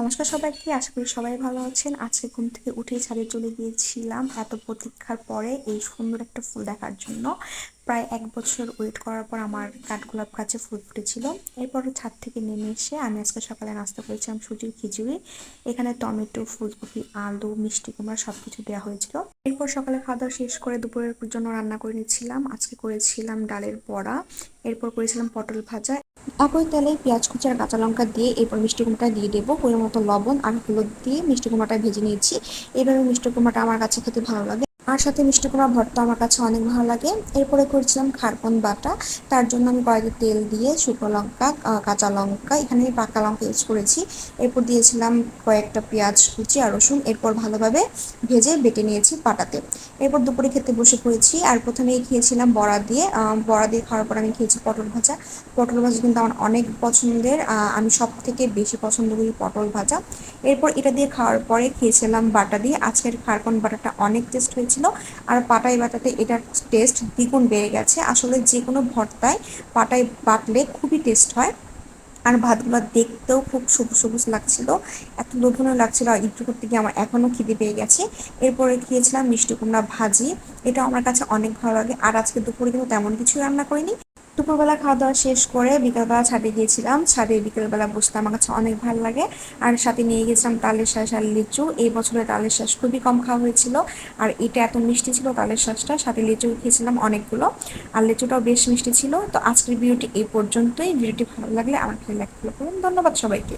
নমস্কার সবাইকে, আশা করি সবাই ভালো আছেন। আজকে ঘুম থেকে উঠেই ছাদে চলে গিয়েছিলাম এত প্রতীক্ষার পরে এই সুন্দর একটা ফুল দেখার জন্য। প্রায় এক বছর ওয়েট করার পর আমার কাঠগোলাপ গাছে ফুল ফুটেছিল। এরপর ছাদ থেকে নেমে এসে আমি আজকে সকালে নাস্তা করেছিলাম সুজির খিচুড়ি। এখানে টমেটো, ফুলকপি, আলু, মিষ্টি কুমড়া সব কিছু দেওয়া হয়েছিল। এরপর সকালে খাওয়া দাওয়া শেষ করে দুপুরের জন্য রান্না করে নিচ্ছিলাম। আজকে করেছিলাম ডালের বড়া। এরপর করেছিলাম পটল ভাজা একই তেলে পেঁয়াজ কুচি আর কাঁচা লঙ্কা দিয়ে এরপর মিষ্টি কুমড়াটা দিয়ে দেবো। পরিমাণ মতো লবণ আর হলুদ দিয়ে মিষ্টি কুমড়াটা ভেজে নিয়েছি। এবারে মিষ্টি কুমড়াটা আমার কাছে খেতে ভালো লাগে। আর সাথে মিষ্টি কুমড়া ভর্তা আমার কাছে অনেক ভালো লাগে। এরপরে করেছিলাম খারপন বাটা। তার জন্য আমি কড়াইতে তেল দিয়ে শুকনো লঙ্কা কাঁচা লঙ্কা, এখানে আমি পাকা লঙ্কা ইউজ করেছি। এরপর দিয়েছিলাম কয়েকটা পেঁয়াজ, কুচি আর রসুন। এরপর ভালোভাবে ভেজে বেটে নিয়েছি পাটাতে। এরপর দুপুরে খেতে বসে পড়েছি। আর প্রথমেই খেয়েছিলাম বড়া দিয়ে। বড়া দিয়ে খাওয়ার পর আমি খেয়েছি পটল ভাজা। পটল ভাজা কিন্তু আমার অনেক পছন্দের। আমি সব থেকে বেশি পছন্দ করি পটল ভাজা। এরপর এটা দিয়ে খাওয়ার পরে খেয়েছিলাম বাটা দিয়ে। আজকের খারকন বাটাটা অনেক টেস্ট হয়েছিল আর পাটাই বাটাতে এটার টেস্ট দ্বিগুণ বেড়ে গেছে। আসলে যে কোনো ভর্তায় পাটাই বাটলে খুবই টেস্ট হয়। আর ভাতগুলো দেখতেও খুব সবুজ সবুজ লাগছিল। এত লোভনীয় লাগছিল আর ইটু করতে গিয়ে আমার এখনও খিদে পেয়ে গেছে। এরপরে খেয়েছিলাম মিষ্টি কুমড়া ভাজি। এটা আমার কাছে অনেক ভালো লাগে। আর আজকে দুপুরে কিন্তু তেমন কিছু রান্না করিনি। দুপুরবেলা খাওয়া দাওয়া শেষ করে বিকালবেলা ছাদে গিয়েছিলাম। ছাদে বিকেলবেলা বসতে আমার কাছে অনেক ভালো লাগে। আর সাথে নিয়ে গেছিলাম তালের শাঁস আর লিচু। এই বছরে তালের শাঁস খুবই কম খাওয়া হয়েছিল। আর এটা এত মিষ্টি ছিল তালের শাঁসটা। সাথে লিচু খেয়েছিলাম অনেকগুলো। আর লিচুটাও বেশ মিষ্টি ছিল। তো আজকের ভিডিওটি এই পর্যন্তই। ভিডিওটি ভালো লাগলে খেলে লাইক ফলো করুন ধন্যবাদ সবাইকে।